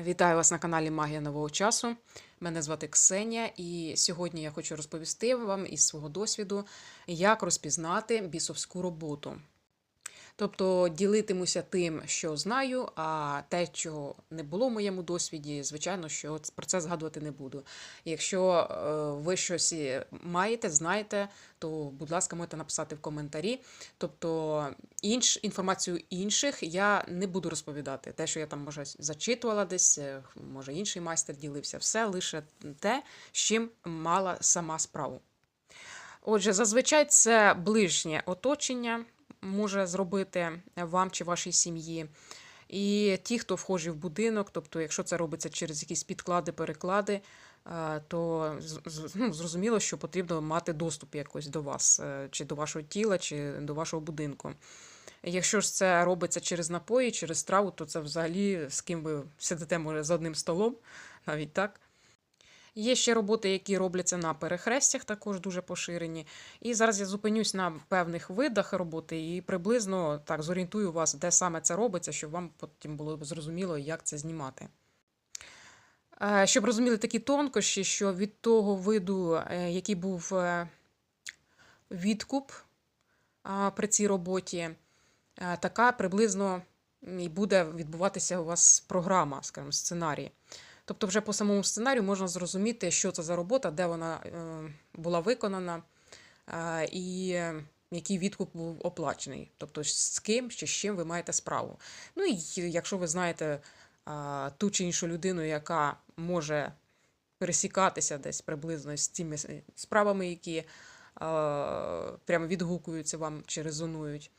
Вітаю вас на каналі Магія нового часу. Мене звати Ксенія, і сьогодні я хочу розповісти вам із свого досвіду, як розпізнати бісовську роботу. Тобто ділитимуся тим, що знаю, а те, чого не було в моєму досвіді, звичайно, що про це згадувати не буду. Якщо е, ви щось маєте, знаєте, то, будь ласка, можете написати в коментарі. Тобто інш, інформацію інших я не буду розповідати. Те, що я там може зачитувала десь, е, може інший майстер ділився, все лише те, з чим мала сама справу. Отже, зазвичай це ближнє оточення може зробити вам чи вашій сім'ї. І ті, хто вхожі в будинок, тобто, якщо це робиться через якісь підклади, переклади, е, то ну, зрозуміло, що потрібно мати доступ якось до вас, е, чи до вашого тіла, чи до вашого будинку. Якщо ж це робиться через напої, через страву, то це взагалі з ким ви сидите, може, за одним столом, навіть так. Є ще роботи, які робляться на перехрестях, також дуже поширені. І зараз я зупинюсь на певних видах роботи і приблизно так зорієнтую вас, де саме це робиться, щоб вам потім було зрозуміло, як це знімати. Е, Щоб розуміли такі тонкощі, що від того виду, е, який був е, відкуп при цій роботі, така приблизно і буде відбуватися у вас програма, скажімо, сценарій. Тобто, вже по самому сценарію можна зрозуміти, що це за робота, де вона е, була виконана, е, і який відкуп був оплачений. Тобто, з ким чи з чим ви маєте справу. Ну і якщо ви знаєте е, ту чи іншу людину, яка може пересікатися десь приблизно з цими справами, які прямо відгукуються вам чи резонують.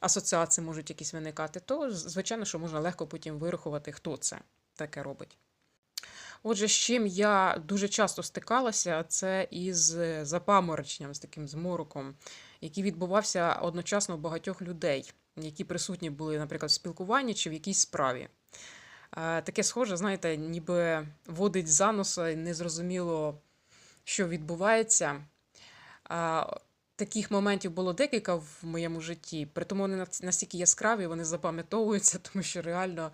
Асоціації можуть якісь виникати, то звичайно, що можна легко потім вирахувати, хто це таке робить. Отже, з чим я дуже часто стикалася, це із е, запамороченням, з таким змороком, який відбувався одночасно у багатьох людей, які присутні були, наприклад, в спілкуванні чи в якійсь справі. Е, Таке схоже, знаєте, ніби водить за носа, і незрозуміло, що відбувається. Таких моментів було декілька в моєму житті, при тому вони настільки яскраві, вони запам'ятовуються, тому що реально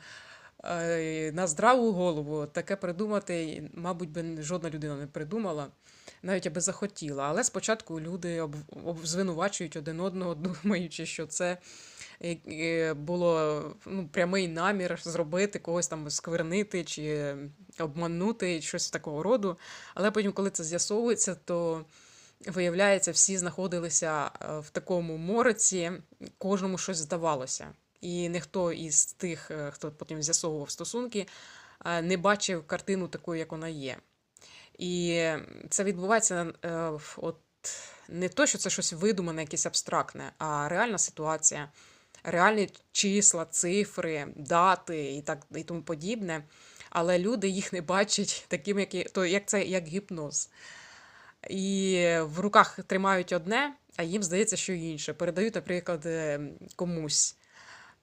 на здраву голову таке придумати, мабуть, би жодна людина не придумала, навіть аби захотіла. Але спочатку люди звинувачують один одного, думаючи, що це е, е, було ну, прямий намір зробити когось там сквернити чи обманути, щось такого роду. Але потім, коли це з'ясовується, то виявляється, всі знаходилися е, в такому мороці, кожному щось здавалося. І ніхто із тих, е, хто потім з'ясовував стосунки, е, не бачив картину такою, як вона є. І це відбувається е, от не то, що це щось видумане, якесь абстрактне, а реальна ситуація, реальні числа, цифри, дати і так і тому подібне. Але люди їх не бачать таким, як, то, як це як гіпноз. І в руках тримають одне, а їм здається, що інше. Передають, наприклад, комусь.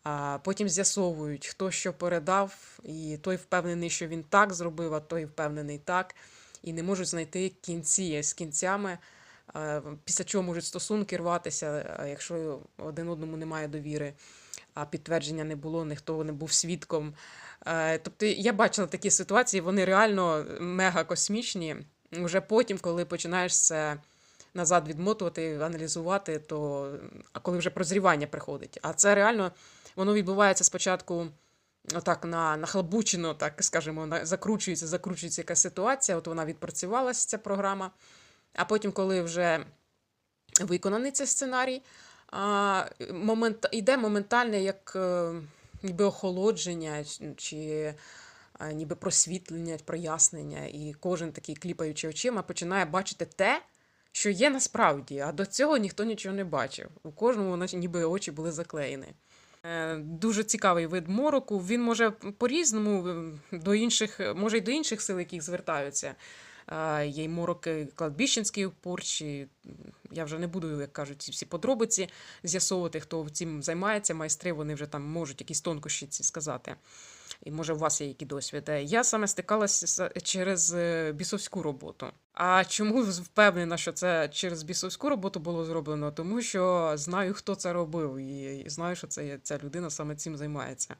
А потім з'ясовують, хто що передав, і той впевнений, що він так зробив, а той впевнений так. І не можуть знайти кінці з кінцями, е, після чого можуть стосунки рватися, е, якщо один одному немає довіри, а підтвердження не було, ніхто не був свідком. Е, Тобто я бачила такі ситуації, вони реально мега космічні. Вже потім, коли починаєш це назад відмотувати, аналізувати, то а коли вже прозрівання приходить. А це реально воно відбувається спочатку отак на, нахлобучено, так скажімо, на- закручується, закручується якась ситуація, от вона відпрацювалася, ця програма. А потім, коли вже виконаний цей сценарій, а, момент, йде моментальне як е, ніби охолодження чи а, ніби просвітлення, прояснення, і кожен такий кліпаючи очима починає бачити те, що є насправді, а до цього ніхто нічого не бачив. У кожному ніби очі були заклеєні. Е, Дуже цікавий вид мороку. Він може по-різному е, до інших, може й до інших сил, яких звертаються. Е, Є й морок е, Порчі. Я вже не буду, як кажуть, ці всі подробиці з'ясовувати, хто цим займається. Майстри вони вже там можуть якісь тонкощі ці сказати. І може у вас є який досвід. Е, Я саме стикалася через е, бісовську роботу. А чому впевнена, що це через бісовську роботу було зроблено? Тому що знаю, хто це робив, і знаю, що це ця людина саме цим займається.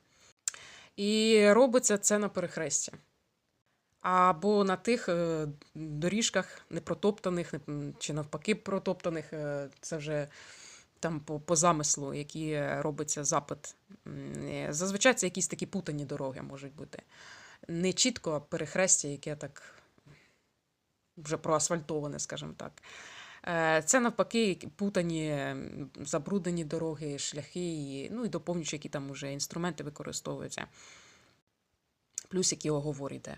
І робиться це на перехресті. Або на тих е, доріжках непротоптаних, чи навпаки протоптаних, це вже там по, по замислу, які робиться запит. Е, Зазвичай це якісь такі путані дороги можуть бути. Не чітко, перехрестя, яке так вже проасфальтоване, скажімо так. Е, Це навпаки путані, забруднені дороги, шляхи, ну і доповнюючи, які там вже інструменти використовуються. Плюс які оговор йде.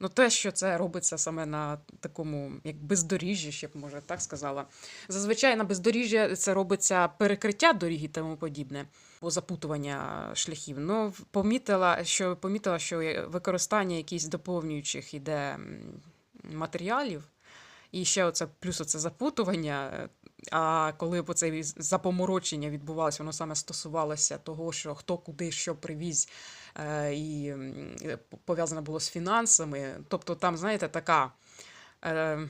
Ну, те, що це робиться саме на такому, як бездоріжжі, ще б може так сказала. Зазвичай на бездоріжжі це робиться перекриття доріг і тому подібне, бо запутування шляхів. Ну, помітила, що помітила, що використання якихось доповнюючих іде матеріалів. І ще оце плюс оце запутування. А коли б оце запоморочення відбувалося, воно саме стосувалося того, що хто куди що привіз, е, і е, пов'язане було з фінансами. Тобто там, знаєте, така. Е,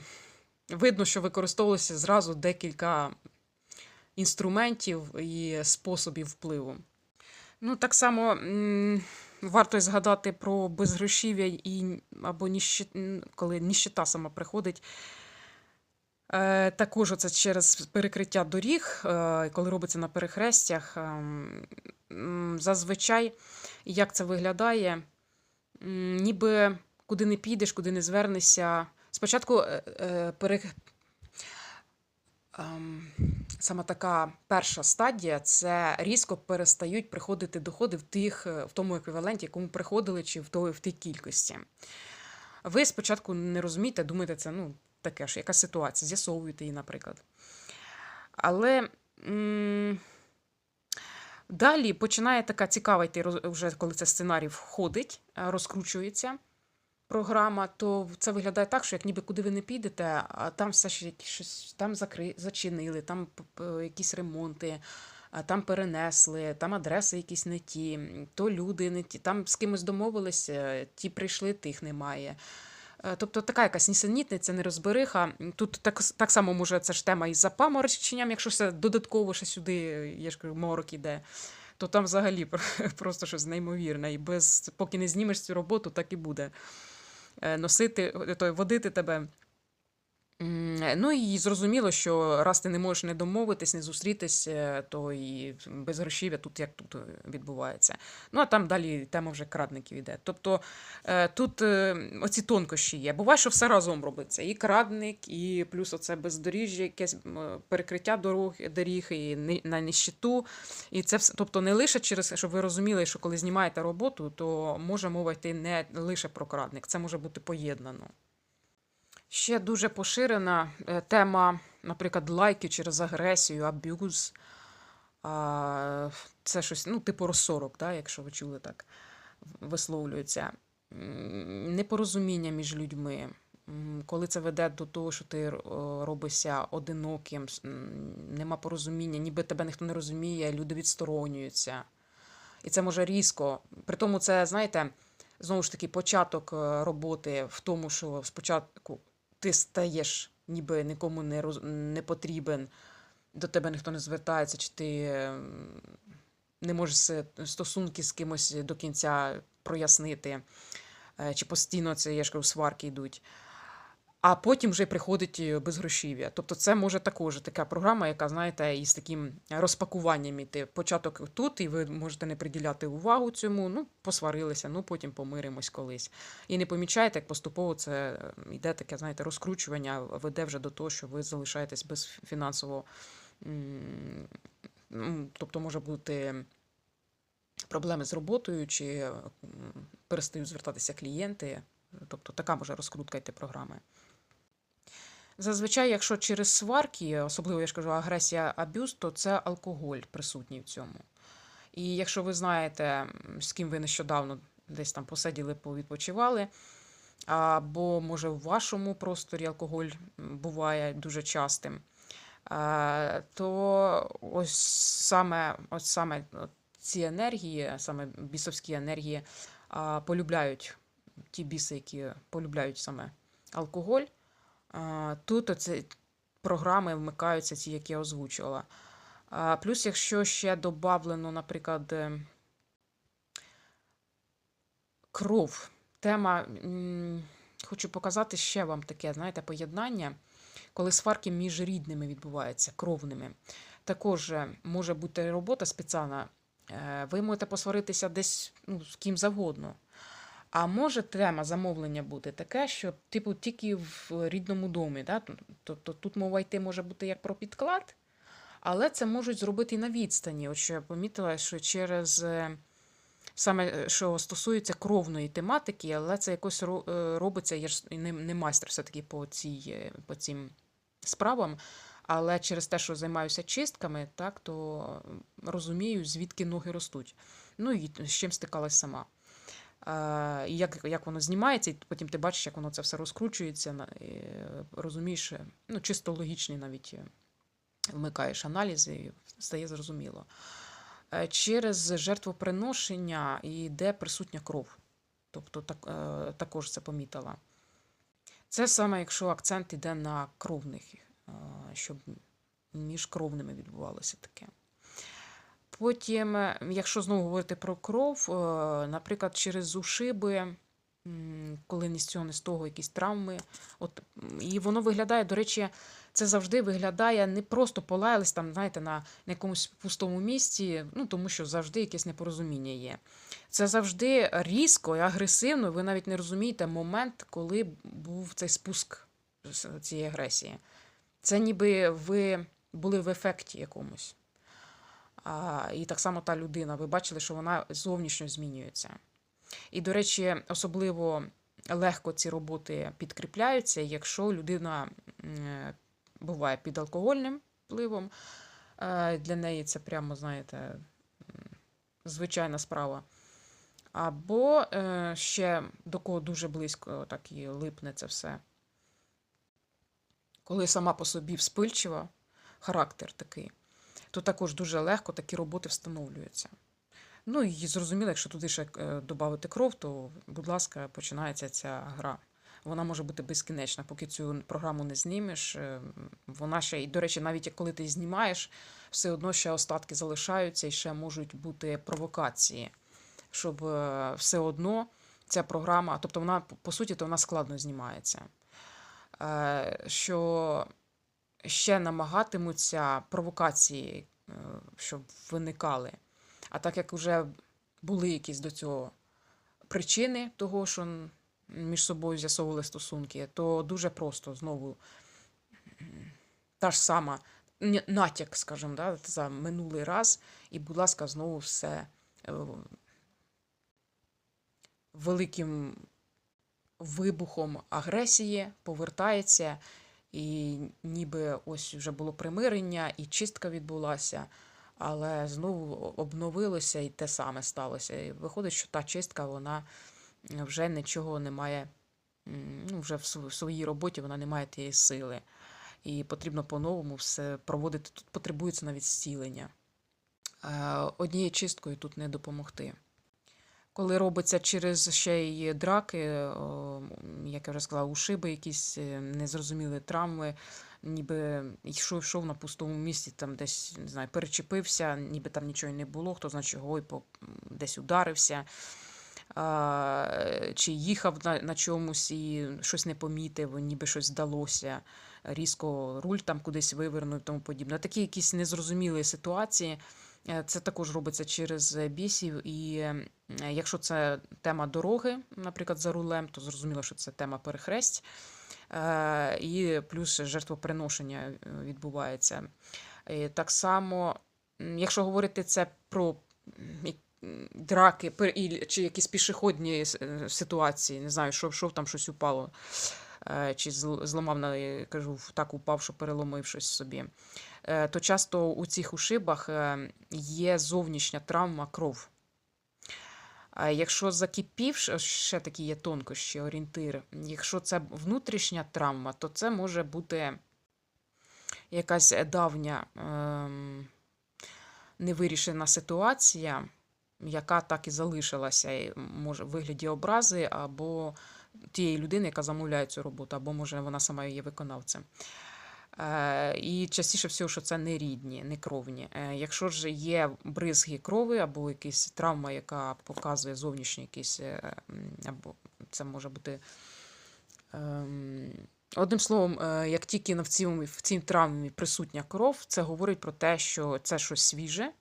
видно, що використовувалося зразу декілька інструментів і способів впливу. Ну, так само варто згадати про безгрошів'я і або ніщи, м, коли ніщита сама приходить. Е, також це через перекриття доріг, е, коли робиться на перехрестях. ем, зазвичай, як це виглядає, ніби куди не підеш, куди не звернешся. Спочатку е, пере... ем, саме така перша стадія це різко перестають приходити доходи в тих, в тому еквіваленті, якому приходили, чи в, в тій кількості. Ви спочатку не розумієте, думаєте, це ну, таке ж, яка ситуація, з'ясовуєте її, наприклад. Але м, далі починає така цікава йти, вже коли це сценарій входить, е, розкручується програма, то це виглядає так, що як ніби куди ви не підете, а там все ще щось там закри... зачинили, там якісь ремонти, там перенесли, там адреси якісь не ті, то люди не ті, там з кимось домовилися, ті прийшли, тих немає. Е, Тобто така якась нісенітниця, нерозбериха. Тут так, так само може це ж тема із запамороченням, якщо це додатково ще сюди, я ж кажу, морок іде, то там взагалі просто щось неймовірне. І без, поки не знімеш цю роботу, так і буде. Е, Носити, то водити тебе. Ну і зрозуміло, що раз ти не можеш не домовитись, не зустрітись, е, то і без грошів'я тут як тут е, відбувається. Ну а там далі тема вже крадників іде. Тобто е, тут оці тонкощі є. Буває, що все разом робиться. І крадник, і плюс оце бездоріжжя, якесь перекриття дорог, доріг, і на нищету. І це все, тобто не лише через, щоб ви розуміли, що коли знімаєте роботу, то може мова йти не лише про крадник, це може бути поєднано. Ще дуже поширена е, тема, наприклад, лайки через агресію, аб'юз. Це щось, ну, типу розсорок, да, якщо ви чули так, висловлюється. Непорозуміння між людьми. Коли це веде до того, що ти робишся одиноким, нема порозуміння, ніби тебе ніхто не розуміє, люди відсторонюються. І це може різко. При тому, це, знаєте, знову ж таки, початок е, роботи в тому, що спочатку ти стаєш ніби нікому не, роз... не потрібен, до тебе ніхто не звертається, чи ти ем, не можеш стосунки з кимось до кінця прояснити, е, чи постійно це, я ж кажу, сварки йдуть. А потім вже приходить е, безгрошів'я. Тобто це може також така програма, яка, знаєте, із таким розпакуванням іти. Початок тут, і ви можете не приділяти увагу цьому, ну, посварилися, ну потім помиримось колись. І не помічаєте, як поступово це йде таке, знаєте, розкручування, веде вже до того, що ви залишаєтесь без фінансового. м, Тобто може бути проблеми з роботою, чи перестають звертатися клієнти. Тобто така може розкрутка йти програми. Зазвичай, якщо через сварки, особливо я ж кажу, агресія аб'юз, то це алкоголь присутній в цьому. І якщо ви знаєте, з ким ви нещодавно десь там посиділи, повідпочивали, або може в вашому просторі алкоголь буває дуже частим, е, то ось саме, ось саме ці енергії, саме бісовські енергії, полюбляють ті біси, які полюбляють саме алкоголь. Тут оце програми вмикаються, ті, які я озвучувала. Плюс, якщо ще додавлено, наприклад, е, Кров. Тема. Хочу показати ще вам таке, знаєте, поєднання, коли сварки між рідними відбуваються, кровними. Також е, може бути робота спеціальна. е, Ви можете посваритися десь ну, з ким завгодно. А може тема замовлення бути таке, що типу тільки в рідному домі. Да? Тобто тут мова йти може бути як про підклад, але це можуть зробити і на відстані. От що я помітила, що через е, саме е, що стосується кровної тематики, але це якось е, робиться, я ж не, майстер все-таки по, цій, по цим справам. Але через те, що займаюся чистками, так, то розумію, звідки ноги ростуть. Ну і з чим стикалась сама. Як, як воно знімається, і потім ти бачиш, як воно це все розкручується, і, е, розумієш, е, ну, чисто логічний навіть е, вмикаєш аналізи, і стає зрозуміло. Через жертвоприношення йде присутня кров. Тобто так, також це помітила. Це саме якщо акцент йде на кровних, щоб між кровними відбувалося таке. Потім, е, якщо знову говорити про кров, е, наприклад, через ушиби, коли ні з цього, ні з того якісь травми. От, і воно виглядає, до речі, це завжди виглядає не просто полаялись там, знаєте, на, на якомусь пустому місці, ну тому що завжди якесь непорозуміння є. Це завжди різко і агресивно. Ви навіть не розумієте момент, коли був цей спуск цієї агресії. Це ніби ви були в ефекті якомусь. І так само та людина, ви бачили, що вона зовнішньо змінюється. І, до речі, особливо легко ці роботи підкріпляються, якщо людина буває під алкогольним впливом. Е, Для неї це прямо, знаєте, звичайна справа. Або е, ще до кого дуже близько так і липне це все. Коли сама по собі вспильчива, характер такий, то також дуже легко такі роботи встановлюються. Ну і зрозуміло, якщо туди ще е, додати кров, то, будь ласка, починається ця гра. Вона може бути безкінечна, поки цю програму не знімеш. е, Вона ще, і, до речі, навіть коли ти знімаєш, все одно ще остатки залишаються і ще можуть бути провокації, щоб е, все одно ця програма, тобто вона, по- суті, то вона складно знімається. Що ще намагатимуться провокації, е, щоб виникали. А так як вже були якісь до цього причини того, що між собою з'ясовували стосунки, то дуже просто знову та ж сама натяк, скажімо, да, за минулий раз, і, будь ласка, знову все е, великим вибухом агресії повертається, і ніби ось вже було примирення, і чистка відбулася, але знову обновилося і те саме сталося. І виходить, що та чистка, вона вже нічого не має, ну, вже в своїй роботі вона не має тієї сили. І потрібно по-новому все проводити. Тут потребується навіть зцілення. Е, Однією чисткою тут не допомогти. Коли робиться через ще й драки, як я вже сказала, ушиби, якісь е, незрозумілі травми, ніби йшов йшов на пустому місці, там десь не знаю, перечепився, ніби там нічого не було, хто знає чого, десь ударився, чи їхав на, на чомусь і щось не помітив, ніби щось здалося, різко руль там кудись вивернув і тому подібне. Такі якісь незрозумілі ситуації. Е, Це також робиться через е, бісів, і е, якщо це тема дороги, наприклад, за рулем, то зрозуміло, що це тема перехресть, і плюс жертвоприношення відбувається. Е, Так само, якщо говорити це про драки чи якісь пішохідні ситуації, не знаю, що, що там щось упало, чи зламав, я кажу, так упав, що переломив щось собі то часто у цих ушибах е, є зовнішня травма кров. Якщо закипівши, ще такі є тонкощі, орієнтир. Якщо це внутрішня травма, то це може бути якась давня ем, невирішена ситуація, яка так і залишилася, може в вигляді образи або тієї людини, яка замовляє цю роботу, або може вона сама є виконавцем. Е, І частіше всього, що це не рідні, не кровні. Е, Якщо ж є бризги крові або якась травма, яка показує зовнішній якийсь, е, або це може бути. ем, Одним словом, як тільки в цьому, в цій травмі присутня кров, це говорить про те, що це щось свіже,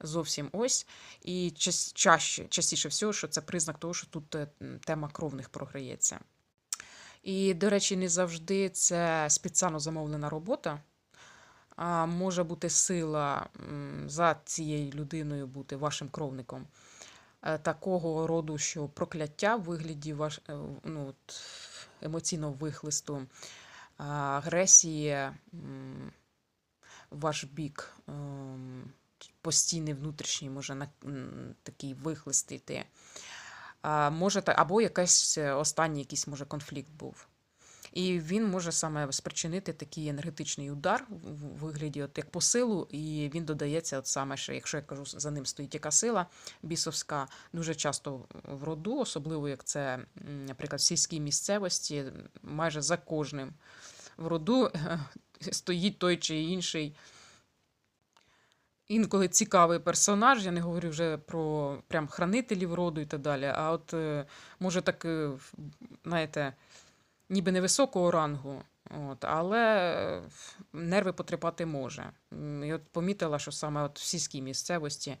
зовсім ось. І чаще, частіше всього, що це признак того, що тут тема кровних програється. І, до речі, не завжди це спеціально замовлена робота. А може бути сила за цією людиною бути вашим кровником. Е, Такого роду, що прокляття в вигляді ваш, е, ну, емоційного вихлисту, а, агресії ваш бік, ем, постійний внутрішній, може такий вихлист йти. Може, або якийсь е, останній якийсь може конфлікт був. І він може саме спричинити такий енергетичний удар в вигляді, от як посилу, і він додається, от саме, що якщо я кажу, за ним стоїть яка сила бісовська, дуже часто в роду, особливо як це, наприклад, в сільській місцевості, майже за кожним в роду стоїть той чи інший. Інколи цікавий персонаж, я не говорю вже про прям хранителів роду і так далі. А от е, може так, е, знаєте, ніби невисокого рангу, от, але е, нерви потріпати може. І от помітила, що саме от в сільській місцевості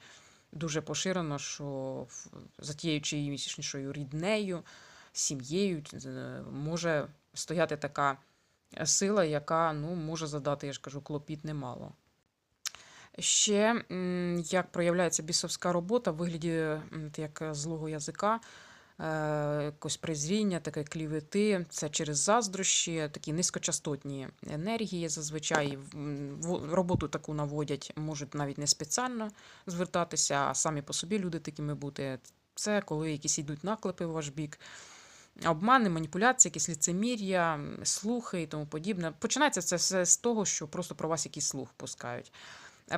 дуже поширено, що за тією чи іншою ріднею, сім'єю може стояти така сила, яка ну, може задати, я ж кажу, клопіт немало. Ще як проявляється бісовська робота в вигляді як е, злого язика, е, якось презріння, таке клівети, це через заздрощі, такі низькочастотні енергії зазвичай роботу таку наводять, можуть навіть не спеціально звертатися, а самі по собі люди такими бути. Це коли якісь йдуть наклепи в ваш бік. Обмани, маніпуляції, якісь ліцемір'я, слухи і тому подібне. Починається це все з того, що просто про вас якийсь слух пускають.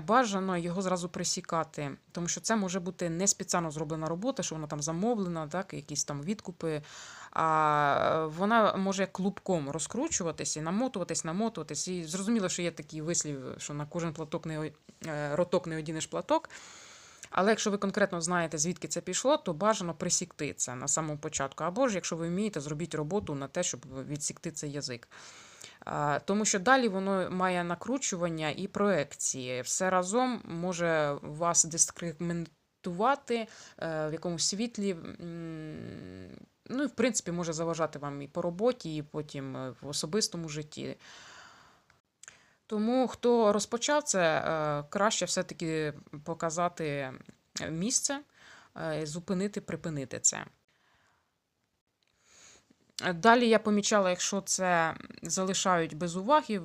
Бажано його зразу присікати, тому що це може бути не спеціально зроблена робота, що вона там замовлена, так, якісь там відкупи. А вона може клубком розкручуватися, і намотуватись, намотуватись. І зрозуміло, що є такий вислів, що на кожен платок не е, роток не одінеш платок. Але якщо ви конкретно знаєте, звідки це пішло, то бажано присікти це на самому початку. Або ж, якщо ви вмієте, зробіть роботу на те, щоб відсікти цей язик. Тому що далі воно має накручування і проекції. Все разом може вас дискримінувати е, в якомусь світлі. Ну і в принципі може заважати вам і по роботі, і потім е, в особистому житті. Тому хто розпочав це, е, краще все-таки показати місце, зупинити, припинити це. Далі я помічала, якщо це залишають без уваги,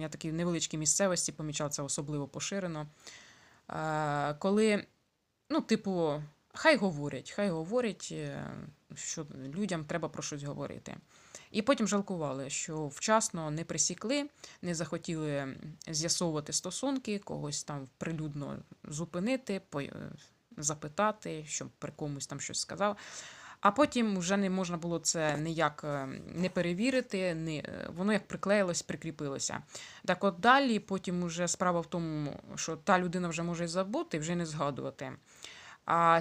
я такі невеличкі місцевості помічала це особливо поширено. Е, Коли, ну, типу, хай говорять, хай говорять, е, що людям треба про щось говорити. І потім жалкували, що вчасно не присікли, не захотіли з'ясовувати стосунки, когось там прилюдно зупинити, запитати, щоб при комусь там щось сказав. А потім вже не можна було це ніяк е, не перевірити, не, е, воно як приклеїлось, прикріпилося. Так от далі, потім уже справа в тому, що та людина вже може забути, вже не згадувати. А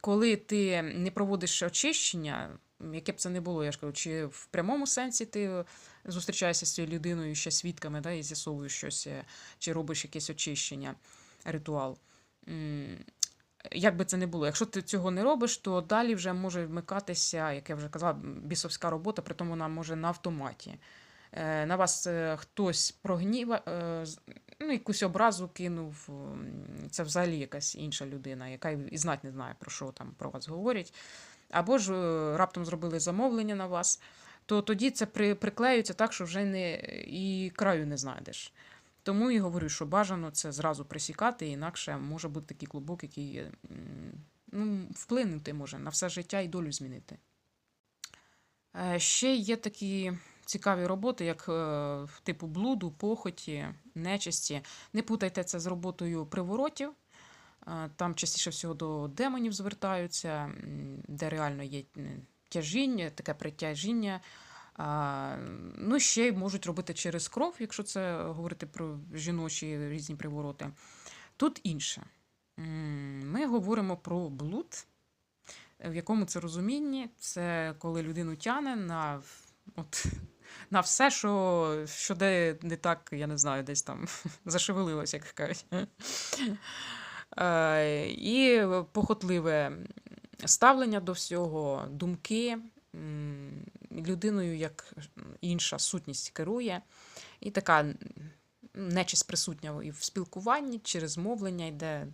коли ти не проводиш очищення, яке б це не було, я ж кажу, чи в прямому сенсі ти зустрічаєшся з цією людиною ще свідками, да, і з'ясовуєш щось, е, чи робиш якесь очищення, ритуал. Як би це не було, якщо ти цього не робиш, то далі вже може вмикатися, як я вже казала, бісовська робота, при тому вона може на автоматі. Е, На вас е, хтось прогніва, е, ну, якусь образу кинув. Це взагалі якась інша людина, яка і знать не знає, про що там про вас говорять. Або ж раптом зробили замовлення на вас, то тоді це при, приклеюється так, що вже не, і краю не знайдеш. Тому і говорю, що бажано це зразу присікати, інакше може бути такий клубок, який ну, вплинути може на все життя і долю змінити. Е, Ще є такі цікаві роботи, як е, типу блуду, похоті, нечисті. Не путайте це з роботою приворотів. Е, Там частіше всього до демонів звертаються, де реально є тяжіння, таке притяжіння ну, ще й можуть робити через кров, якщо це говорити про жіночі різні привороти. Тут інше. Ми говоримо про блуд, в якому це розумінні, це коли людину тяне на, от, на все, що, що де не так, я не знаю, десь там зашевелилось, як кажуть. І похотливе ставлення до всього, думки, людиною як інша сутність керує, і така нечисть присутня і в спілкуванні через мовлення йде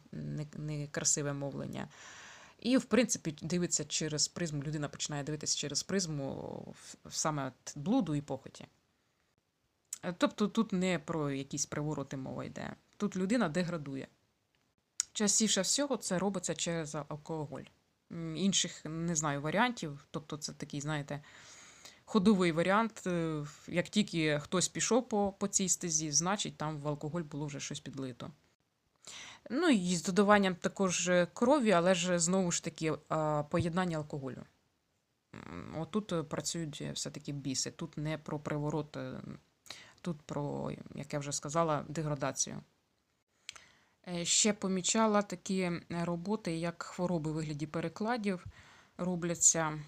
некрасиве мовлення. І, в принципі, дивиться через призму, людина починає дивитися через призму саме блуду і похоті. Е, Тобто тут не про якісь привороти мова йде. Тут людина деградує. Частіше всього це робиться через алкоголь. Інших не знаю варіантів. Тобто, це такий, знаєте, ходовий варіант. Е, Як тільки хтось пішов по, по цій стезі, значить там в алкоголь було вже щось підлито. Ну і з додаванням також е, крові, але ж знову ж таки поєднання алкоголю. Отут е, працюють е, все-таки біси. Тут не про приворот, е, тут про, як я вже сказала, деградацію. Е, Ще помічала такі е, роботи, як хвороби у вигляді перекладів робляться.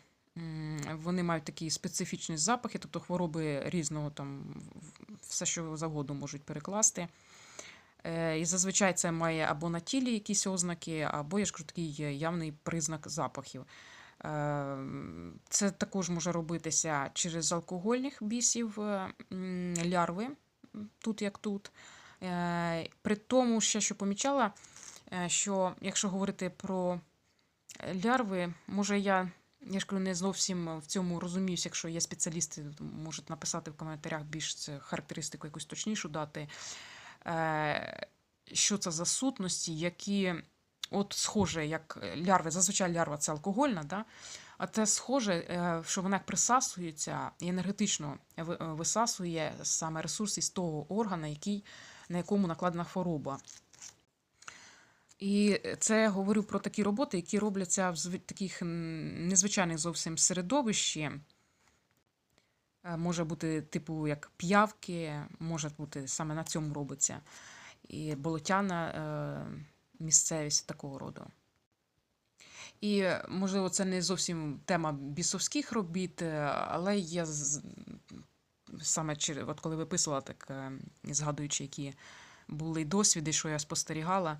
Вони мають такі специфічні запахи, тобто хвороби різного там, все, що завгодно можуть перекласти. Е, І зазвичай це має або на тілі якісь ознаки, або я ж кажу, такий явний признак запахів. Це також може робитися через алкогольних бісів лярви, тут як тут. Е, При тому, ще що помічала, е, що якщо говорити про е, лярви, може я, я ж кажу, не зовсім в цьому розуміюся, якщо є спеціалісти, можуть написати в коментарях більш характеристику якусь точнішу дати. Е, Що це за сутності, які от схоже, як лярви, зазвичай лярва це алкогольна, да? а це схоже, е, що вона як присасується і енергетично е, висасує саме ресурси з того органа, який, на якому накладена хвороба. І це я говорю про такі роботи, які робляться в таких незвичайних зовсім середовищі. Е, Може бути, типу, як п'явки, може бути саме на цьому робиться. І болотяна е, місцевість такого роду. І, можливо, це не зовсім тема бісовських робіт, е, але я саме через, от коли виписувала, так е, згадуючи, які були досвіди, що я спостерігала,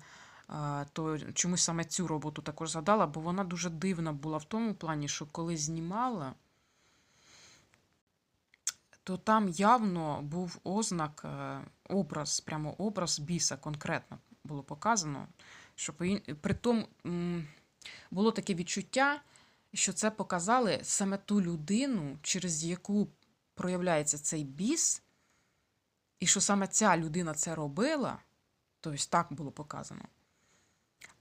то чомусь саме цю роботу також згадала, бо вона дуже дивна була в тому плані, що коли знімала, то там явно був ознак, е, образ, прямо образ біса конкретно було показано. Що при тому було таке відчуття, що це показали саме ту людину, через яку проявляється цей біс, і що саме ця людина це робила, тобто так було показано.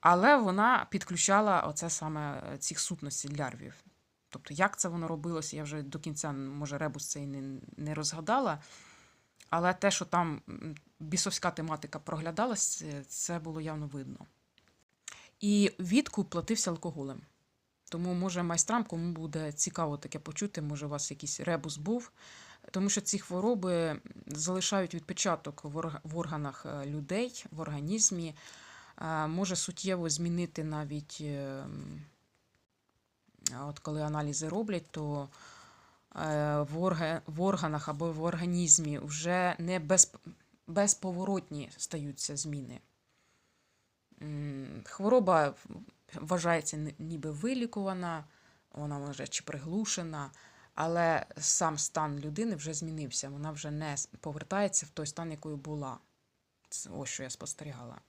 Але вона підключала оце саме е, цих сутностей лярвів. Тобто, як це воно робилося, я вже до кінця, може, ребус цей не, не розгадала. Але те, що там бісовська тематика проглядалась, це- було явно видно. І відкуп платився алкоголем. Тому, може, майстрам, кому буде цікаво таке почути, може, у вас якийсь ребус був. Тому що ці хвороби залишають відпечаток в органах е, людей, в організмі, е, може суттєво змінити навіть, е, от коли аналізи роблять, то в, органах або в організмі вже не без, безповоротні стаються зміни. Хвороба вважається ніби вилікувана, вона може чи приглушена, але сам стан людини вже змінився. Вона вже не повертається в той стан, якою була. Це ось що я спостерігала.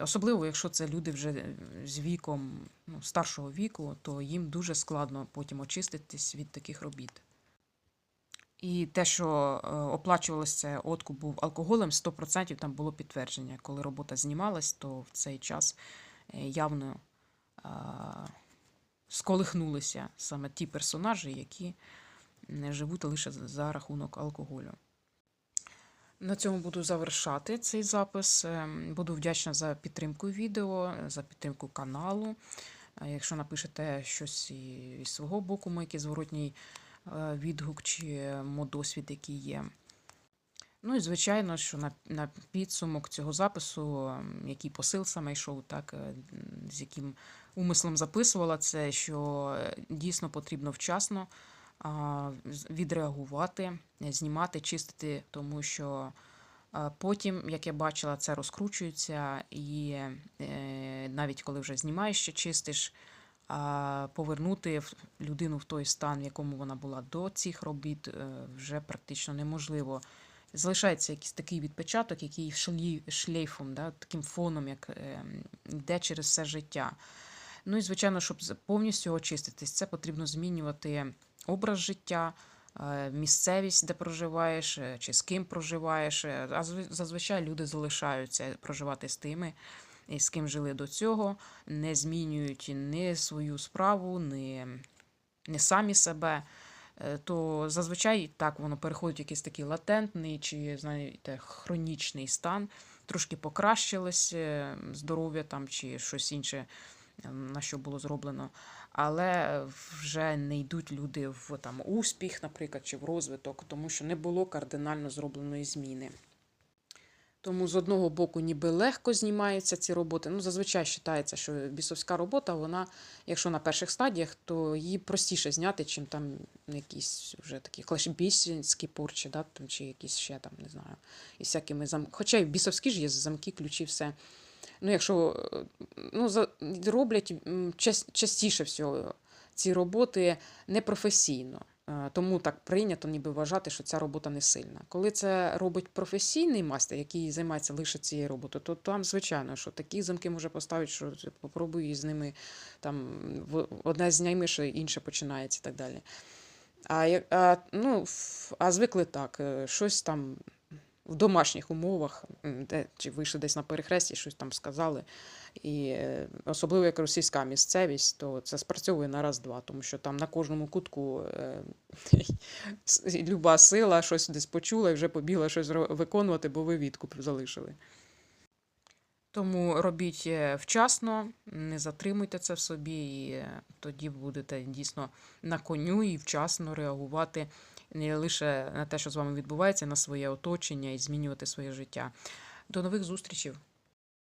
Особливо, якщо це люди вже е, з віком ну, старшого віку, то їм дуже складно потім очиститись від таких робіт. І те, що е, оплачувалося откуп був алкоголем, 100% там було підтвердження. Коли робота знімалась, то в цей час явно а, сколихнулися саме ті персонажі, які живуть лише за- рахунок алкоголю. На цьому буду завершати цей запис. Ем, Буду вдячна за підтримку відео, за підтримку каналу. Е, Якщо напишете щось із свого боку, мой якийсь зворотній е, відгук чи мо досвід, який є. Ну і звичайно, що на, на підсумок цього запису, який посил саме йшов, так, е, з яким умислом записувала це, що е, дійсно потрібно вчасно відреагувати, е, знімати, чистити, тому що а, потім, як я бачила, це розкручується, і е, навіть коли вже знімаєш ще чистиш, повернути людину в той стан, в якому вона була до цих робіт, е, вже практично неможливо. Залишається якийсь такий відпечаток, який шлейфом, да, таким фоном, як е, йде через все життя. Ну і звичайно, щоб повністю очиститись, це потрібно змінювати образ життя, е, місцевість, де проживаєш, е, чи з ким проживаєш. Е, А зв- зазвичай люди залишаються проживати з тими, і з ким жили до цього, не змінюють ні свою справу, ні, ні самі себе. Е, То зазвичай так воно переходить в якийсь такий латентний чи, знаєте, хронічний стан, трошки покращилось е, здоров'я там чи щось інше, на що було зроблено. Але вже не йдуть люди в там успіх, наприклад, чи в розвиток, тому що не було кардинально зробленої зміни. Тому з одного боку, ніби легко знімаються ці роботи. Ну, зазвичай вважається, що бісовська робота, вона, якщо на перших стадіях, то її простіше зняти, чим там якісь вже такі клашбісінські порчі, да, там, чи якісь ще там, не знаю, із всякими зам... Хоча й бісовські ж є замки, ключі, все. Ну, якщо ну, за... роблять частіше всього ці роботи непрофесійно. Е, Тому так прийнято ніби вважати, що ця робота не сильна. Коли це робить професійний майстер, який займається лише цією роботою, то там, звичайно, що такі замки може поставити, що попробую попробуй з ними там одне знімеш, інше починається і так далі. А, ну, а звикли так, е, щось там в домашніх умовах, де, чи вийшли десь на перехресті, щось там сказали. І е, особливо як російська місцевість, то це спрацьовує на раз-два, тому що там на кожному кутку е, люба сила щось десь почула і вже побігла щось виконувати, бо ви відкуп залишили. Тому робіть е, вчасно, не затримуйте це в собі, і е, тоді будете дійсно на коню і вчасно реагувати не лише на те, що з вами відбувається, на своє оточення і змінювати своє життя. До нових зустрічей!